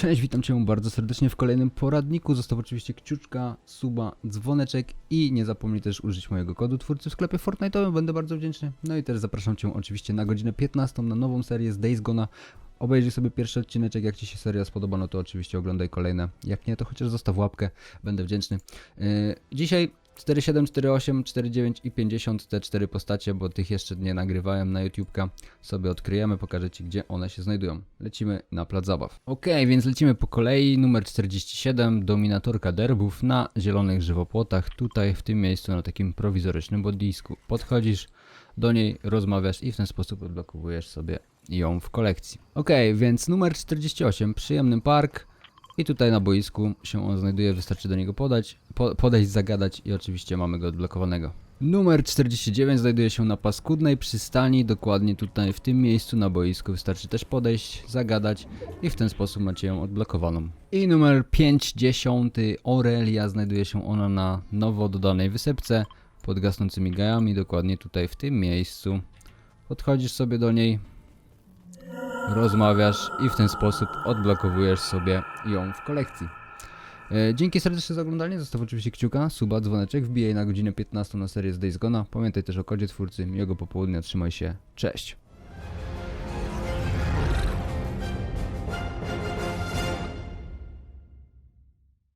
Cześć, witam Cię bardzo serdecznie w kolejnym poradniku. Zostaw oczywiście kciuczka, suba, dzwoneczek i nie zapomnij też użyć mojego kodu twórcy w sklepie Fortnite'owym, będę bardzo wdzięczny. No i też zapraszam Cię oczywiście na godzinę 15 na nową serię z Days Gona. Obejrzyj sobie pierwszy odcineczek, jak Ci się seria spodoba, no to oczywiście oglądaj kolejne. Jak nie, to chociaż zostaw łapkę, będę wdzięczny. Yy, dzisiaj 47, 48, 49 i 50 te cztery postacie, bo tych jeszcze nie nagrywałem na YouTubka. Sobie odkryjemy, pokażę Ci gdzie one się znajdują. Lecimy na plac zabaw. Ok, więc lecimy po kolei. Numer 47, dominatorka derbów na zielonych żywopłotach. Tutaj w tym miejscu na takim prowizorycznym bodisku. Podchodzisz do niej, rozmawiasz i w ten sposób odblokowujesz sobie ją w kolekcji. Ok, więc numer 48, przyjemny park. I tutaj na boisku się on znajduje, wystarczy do niego podać, po, podejść, zagadać i oczywiście mamy go odblokowanego. Numer 49 znajduje się na paskudnej przystani, dokładnie tutaj w tym miejscu na boisku. Wystarczy też podejść, zagadać i w ten sposób macie ją odblokowaną. I numer 50 Aurelia znajduje się ona na nowo dodanej wysepce pod gasnącymi gajami, dokładnie tutaj w tym miejscu. Podchodzisz sobie do niej, rozmawiasz i w ten sposób odblokowujesz sobie ją w kolekcji. E, Dzięki serdecznie za oglądanie, zostaw oczywiście kciuka, suba, dzwoneczek, wbijaj na godzinę 15 na serię z Days Gona. Pamiętaj też o kodzie twórcy, miłego popołudnia, trzymaj się, cześć!